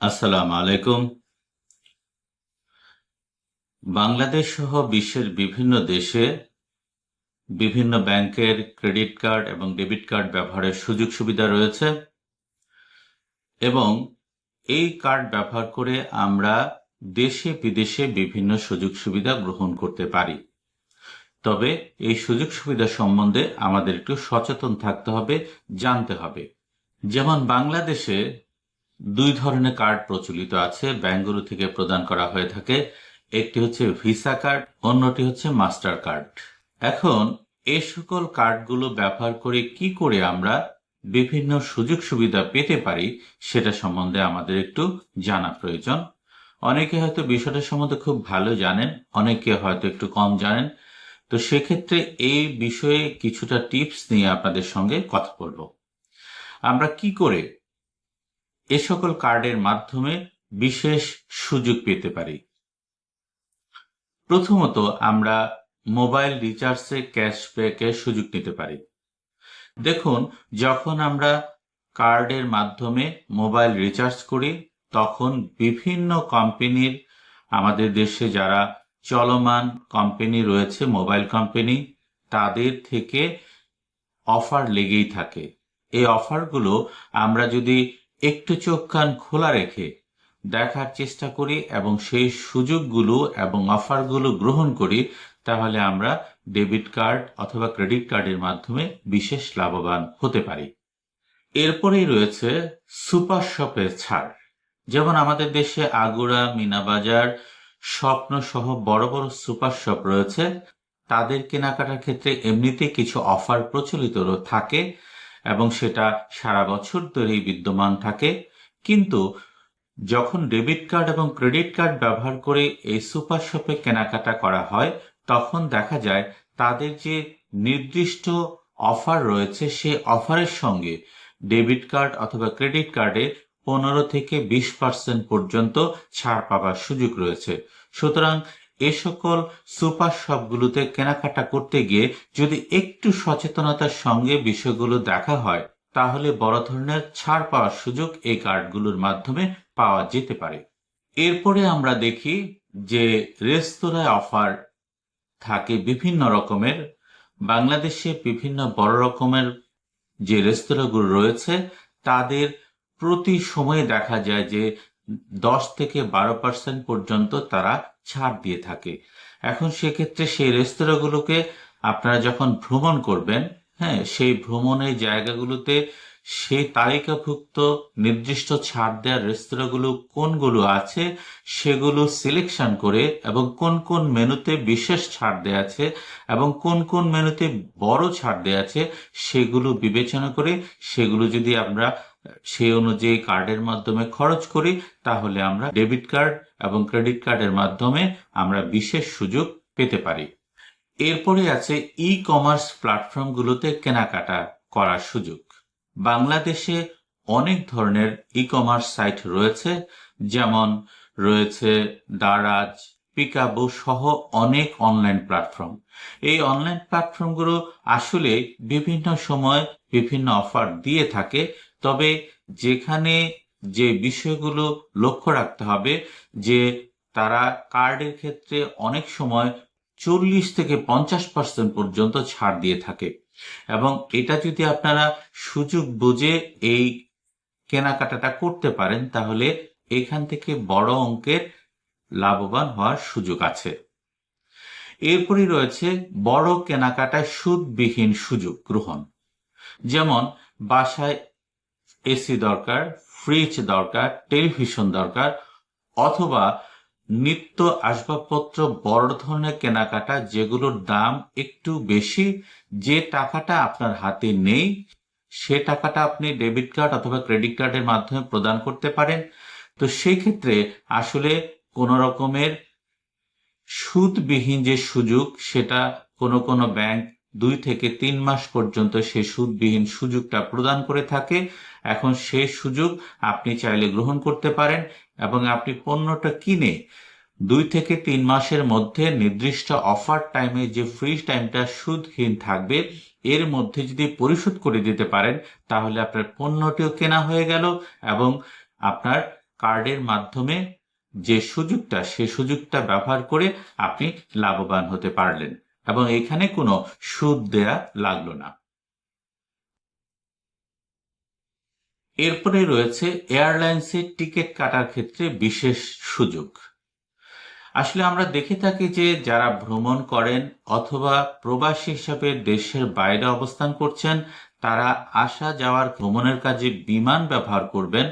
আসসালামু আলাইকুম। বাংলাদেশ সহ বিশ্বের বিভিন্ন দেশে বিভিন্ন ব্যাংকের ক্রেডিট কার্ড এবং ডেবিট কার্ড ব্যবহারের সুযোগ সুবিধা রয়েছে এবং এই কার্ড ব্যবহার করে আমরা দেশে বিদেশে বিভিন্ন সুযোগ সুবিধা গ্রহণ করতে পারি। তবে এই সুযোগ সুবিধা সম্বন্ধে আমাদের একটু সচেতন থাকতে হবে, জানতে হবে। যেমন বাংলাদেশে দুই ধরনের কার্ড প্রচলিত আছে। ব্যাঙ্কগুলো থেকে প্রদান করা হয়ে থাকে। একটি হচ্ছে ভিসা কার্ড, অন্যটি হচ্ছে মাস্টার কার্ড। এখন এই সকল কার্ডগুলো ব্যবহার করে কি করে আমরা বিভিন্ন সুযোগ সুবিধা পেতে পারি, সেটা সম্বন্ধে আমাদের একটু জানা প্রয়োজন। অনেকে হয়তো বিষয়টা সম্বন্ধে খুব ভালো জানেন, অনেকে হয়তো একটু কম জানেন। তো সেক্ষেত্রে এই বিষয়ে কিছুটা টিপস নিয়ে আপনাদের সঙ্গে কথা বলব। আমরা কি করে এ সকল কার্ডের মাধ্যমে বিশেষ সুযোগ পেতে পারি। প্রথমত আমরা মোবাইল রিচার্জে ক্যাশব্যাকের সুযোগ নিতে পারি। দেখুন, যখন আমরা কার্ডের মাধ্যমে মোবাইল রিচার্জ করি, তখন বিভিন্ন কোম্পানির, আমাদের দেশে যারা চলমান কোম্পানি রয়েছে, মোবাইল কোম্পানি, তাদের থেকে অফার লেগেই থাকে। এই অফারগুলো আমরা যদি একটু চোখ কান খোলা রেখে দেখার চেষ্টা করি এবং সেই সুযোগগুলো এবং অফারগুলো গ্রহণ করি, তাহলে আমরা ডেবিট কার্ড অথবা ক্রেডিট কার্ডের মাধ্যমে বিশেষ লাভবান হতে পারি। এরপরেই রয়েছে সুপার শপের ছাড়। যেমন আমাদের দেশে আগুড়া, মিনাবাজার স্বপ্ন সহ বড় বড় সুপার শপ রয়েছে। তাদের কেনাকাটার ক্ষেত্রে এমনিতে কিছু অফার প্রচলিত থাকে। এবং সেটা সারা বছর ধরেই বিদ্যমান থাকে। কিন্তু যখন ডেবিট কার্ড এবং ক্রেডিট কার্ড ব্যবহার করে এই সুপার শপে কেনাকাটা করা হয়, তখন দেখা যায় তাদের যে নির্দিষ্ট অফার রয়েছে সেই অফারের সঙ্গে ডেবিট কার্ড অথবা ক্রেডিট কার্ডে পনেরো থেকে বিশ পার্সেন্ট পর্যন্ত ছাড় পাবার সুযোগ রয়েছে। সুতরাং এ সকল সুপার শপগুলোতে কেনাকাটা করতে গিয়ে যদি একটু সচেতনতার সঙ্গে বিষয়গুলো দেখা হয়, তাহলে বড় ধরনের ছাড় পাওয়ার সুযোগ এই কার্ডগুলোর মাধ্যমে পাওয়া যেতে পারে। এরপরে আমরা দেখি যে রেস্তোরাঁয় অফার থাকে বিভিন্ন রকমের। বাংলাদেশে বিভিন্ন বড় রকমের যে রেস্তোরাঁগুলো রয়েছে, তাদের প্রতি সময়ে দেখা যায় যে দশ থেকে বারো পার্সেন্ট পর্যন্ত তারা ছাড় দিয়ে থাকে। এখন সেক্ষেত্রে সেই রেস্তোরাঁগুলোকে আপনারা যখন ভ্রমণ করবেন হ্যাঁ সেই ভ্রমণের জায়গাগুলোতে সেই তালিকাভুক্ত নির্দিষ্ট ছাড় দেওয়ার রেস্তোরাঁগুলো কোনগুলো আছে, সেগুলো সিলেকশন করে এবং কোন কোন মেনুতে বিশেষ ছাড় দেওয়া আছে এবং কোন কোন মেনুতে বড় ছাড় দেওয়া আছে, সেগুলো বিবেচনা করে সেগুলো যদি আমরা সেই অনুযায়ী কার্ডের মাধ্যমে খরচ করি, তাহলে আমরা ডেবিট কার্ড এবং ক্রেডিট কার্ডের মাধ্যমে আমরা বিশেষ সুযোগ পেতে পারি। এরপরে আছে ই কমার্স প্ল্যাটফর্মগুলোতে কেনাকাটা করার সুযোগ। বাংলাদেশে অনেক ধরনের ই কমার্স সাইট রয়েছে, যেমন রয়েছে দারাজ, পিকাবো সহ অনেক অনলাইন প্ল্যাটফর্ম এই অনলাইন প্ল্যাটফর্মগুলো আসলে বিভিন্ন সময় বিভিন্ন অফার দিয়ে থাকে তবে যেখানে যে বিষয়গুলো লক্ষ্য রাখতে হবে যে তারা কার্ডের ক্ষেত্রে অনেক সময় চল্লিশ থেকে পঞ্চাশ পার্সেন্ট পর্যন্ত ছাড় দিয়ে থাকে। এবং এটা যদি আপনারা সুযোগ বুঝে এই কেনাকাটাটা করতে পারেন, তাহলে এখান থেকে বড় অঙ্কের লাভবান হওয়ার সুযোগ আছে। এরপরই রয়েছে বড় কেনাকাটায় সুদবিহীন সুযোগ গ্রহণ। যেমন বাসায় এসি দরকার ফ্রিজ দরকার টেলিভিশন দরকার, অথবা নিত্য আসবাবপত্র বড় ধরনের কেনাকাটা যেগুলোর দাম একটু বেশি, যে টাকাটা আপনার হাতে নেই, সে টাকাটা আপনি ডেবিট কার্ড অথবা ক্রেডিট কার্ডের মাধ্যমে প্রদান করতে পারেন। তো সেই ক্ষেত্রে আসলে কোনো রকমের সুদবিহীন যে সুযোগ, সেটা কোনো কোনো ব্যাংক দুই থেকে তিন মাস পর্যন্ত সেই সুদবিহীন সুযোগটা প্রদান করে থাকে। এখন সেই সুযোগ আপনি চাইলে গ্রহণ করতে পারেন এবং আপনি পণ্যটা কিনে দুই থেকে তিন মাসের মধ্যে নির্দিষ্ট অফার টাইমে যে ফ্রি টাইমটা সুদহীন থাকবে, এর মধ্যে যদি পরিশোধ করে দিতে পারেন, তাহলে আপনার পণ্যটিও কেনা হয়ে গেল এবং আপনার কার্ডের মাধ্যমে যে সুযোগটা, সে সুযোগটা ব্যবহার করে আপনি লাভবান হতে পারলেন এবং এখানে কোনো সুদ দেয়া লাগল না। এরপরে রয়েছে এয়ারলাইন্সের টিকিট কাটার ক্ষেত্রে বিশেষ সুযোগ। আসলে আমরা দেখে থাকি যে যারা ভ্রমণ করেন অথবা প্রবাসী হিসাবে দেশের বাইরে অবস্থান করছেন, তারা আসা যাওয়ার ভ্রমণের কাজে বিমান ব্যবহার করবেন।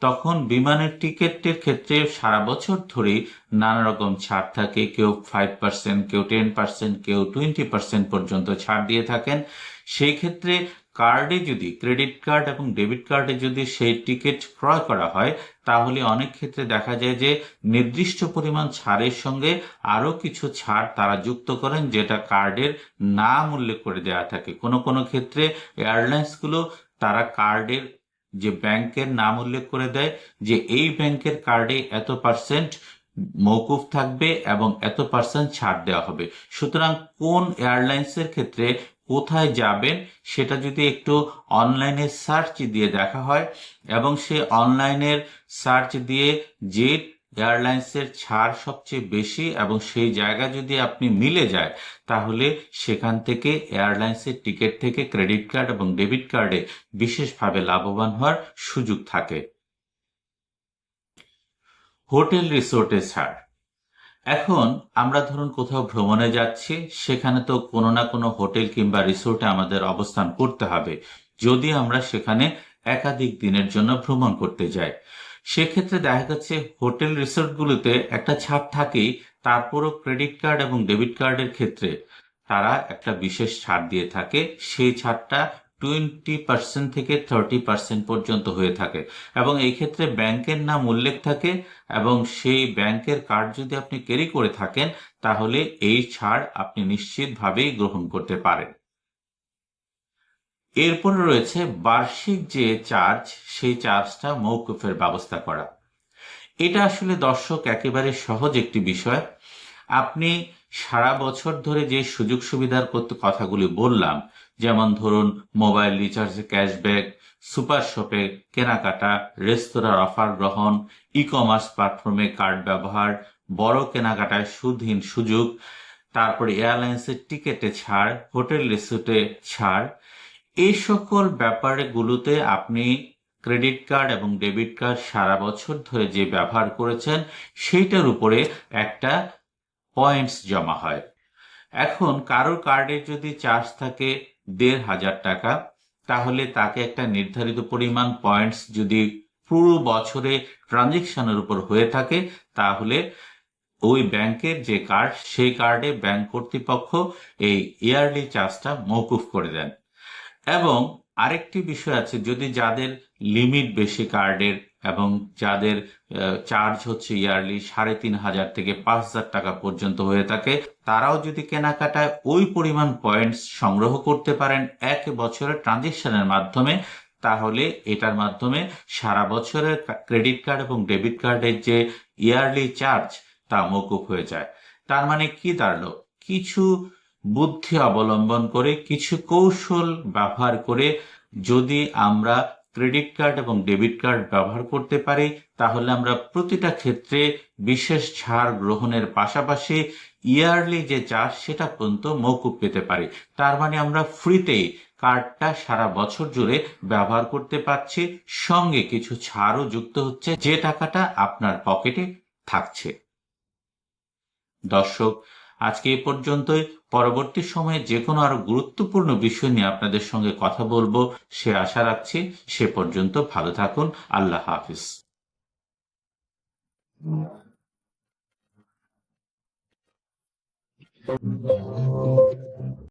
তখন বিমানের টিকিটের ক্ষেত্রে সারা বছর ধরে নানা রকম ছাড় থাকে। কেউ ফাইভ পার্সেন্ট কেউ টেন পার্সেন্ট কেউ টোয়েন্টি পার্সেন্ট পর্যন্ত ছাড় দিয়ে থাকেন। সেই ক্ষেত্রে কার্ডে যদি ক্রেডিট কার্ড এবং ডেবিট কার্ডে যদি সেই টিকিট ক্রয় করা হয়, তাহলে অনেক ক্ষেত্রে দেখা যায় যে নির্দিষ্ট পরিমাণ ছাড়ের সঙ্গে আরও কিছু ছাড় তারা যুক্ত করেন, যেটা কার্ডের নাম উল্লেখ করে দেওয়া থাকে। কোনো কোনো ক্ষেত্রে এয়ারলাইন্সগুলো তারা কার্ডের যে ব্যাংকের নাম উল্লেখ করে দেয়, যে এই ব্যাংকের কার্ডে এত পার্সেন্ট মৌকুফ থাকবে এবং এত পার্সেন্ট ছাড় দেওয়া হবে। সুতরাং কোন এয়ারলাইন্সের ক্ষেত্রে কোথায় যাবেন সেটা যদি একটু অনলাইনে সার্চ দিয়ে দেখা হয় এবং সে অনলাইনের সার্চ দিয়ে যে এয়ারলাইন্সের ছাড় সবচেয়ে বেশি এবং সেই জায়গা যদি আপনি মিলে যায়, তাহলে সেখান থেকে এয়ারলাইন্সের টিকিট থেকে ক্রেডিট কার্ড এবং ডেবিট কার্ডে বিশেষভাবে লাভবান হওয়ার সুযোগ থাকে। হোটেল রিসোর্টে ছাড়। এখন আমরা ধরুন কোথাও ভ্রমণে যাচ্ছি, সেখানে তো কোনো না কোনো হোটেল কিংবা রিসোর্টে আমাদের অবস্থান করতে হবে, যদি আমরা সেখানে একাধিক দিনের জন্য ভ্রমণ করতে যাই। সেক্ষেত্রে দেখা যাচ্ছে হোটেল রিসোর্টগুলোতে একটা ছাড় থাকেই, তারপরও ক্রেডিট কার্ড এবং ডেবিট কার্ডের ক্ষেত্রে তারা একটা বিশেষ ছাড় দিয়ে থাকে, সেই ছাড়টা টোয়েন্টি পার্সেন্ট থেকে থার্টি পার্সেন্ট পর্যন্ত হয়ে থাকে। এবং এই ক্ষেত্রে ব্যাংকের নাম উল্লেখ থাকে এবং সেই ব্যাংকের কার্ড যদি আপনি ক্যারি করে থাকেন, তাহলে এই ছাড় আপনি নিশ্চিতভাবেই গ্রহণ করতে পারেন। এরপরে রয়েছে বার্ষিক যে চার্জ, সেই চার্জটা মৌকুফের ব্যবস্থা করা। এটা আসলে দর্শক একেবারে সহজ একটি বিষয়। আপনি সারা বছর ধরে যে সুযোগ সুবিধার কথাগুলি বললাম যেমন ধরুন মোবাইল রিচার্জে ক্যাশব্যাক, সুপার শপে কেনাকাটা, রেস্তোরাঁর অফার গ্রহণ ই কমার্স প্ল্যাটফর্মে কার্ড ব্যবহার, বড় কেনাকাটায় সুদহীন সুযোগ, তারপরে এয়ারলাইন্সের টিকেটে ছাড়, হোটেল রিসোর্টে ছাড়। এই সকল ব্যাপারগুলোতে আপনি ক্রেডিট কার্ড এবং ডেবিট কার্ড সারা বছর ধরে যে ব্যবহার করেছেন, সেইটার উপরে একটা পয়েন্টস জমা হয়। এখন কারোর কার্ডের যদি চার্জ থাকে দেড় হাজার টাকা, তাহলে তাকে একটা নির্ধারিত পরিমাণ পয়েন্টস যদি পুরো বছরে ট্রানজেকশনের উপর হয়ে থাকে, তাহলে ওই ব্যাংকের যে কার্ড সেই কার্ডে ব্যাংক কর্তৃপক্ষ এই ইয়ারলি চার্জটা মৌকুফ করে দেন। এবং আরেকটি বিষয় আছে, যদি যাদের লিমিট বেশি কার্ডের এবং যাদের চার্জ হচ্ছে ইয়ারলি সাড়ে তিন হাজার থেকে পাঁচ হাজার টাকা পর্যন্ত হয়ে থাকে, তারাও যদি কেনাকাটায় ওই পরিমাণ পয়েন্টস সংগ্রহ করতে পারেন এক বছরের ট্রানজেকশনের মাধ্যমে, তাহলে এটার মাধ্যমে সারা বছরের ক্রেডিট কার্ড এবং ডেবিট কার্ডের যে ইয়ারলি চার্জ তা মকুব হয়ে যায়। তার মানে কি দাঁড়াল? কিছু বুদ্ধি অবলম্বন করে কিছু কৌশল ব্যবহার করে যদি আমরা ক্রেডিট কার্ড এবং ডেবিট কার্ড ব্যবহার করতে পারি, তাহলে আমরা প্রতিটা ক্ষেত্রে বিশেষ ছাড় গ্রহণের পাশাপাশি ইয়ারলি যে চার্জ, সেটা পর্যন্ত মৌকুব পেতে পারি। তার মানে আমরা ফ্রিতেই কার্ডটা সারা বছর জুড়ে ব্যবহার করতে পারছি। সঙ্গে কিছু ছাড়ও যুক্ত হচ্ছে, যে টাকাটা আপনার পকেটে থাকছে। দর্শক আজকে এ পর্যন্তই পরবর্তী সময়ে যে কোনো আরও গুরুত্বপূর্ণ বিষয় নিয়ে আপনাদের সঙ্গে কথা বলব, সে আশা রাখছি সে পর্যন্ত ভালো থাকুন আল্লাহ হাফিজ.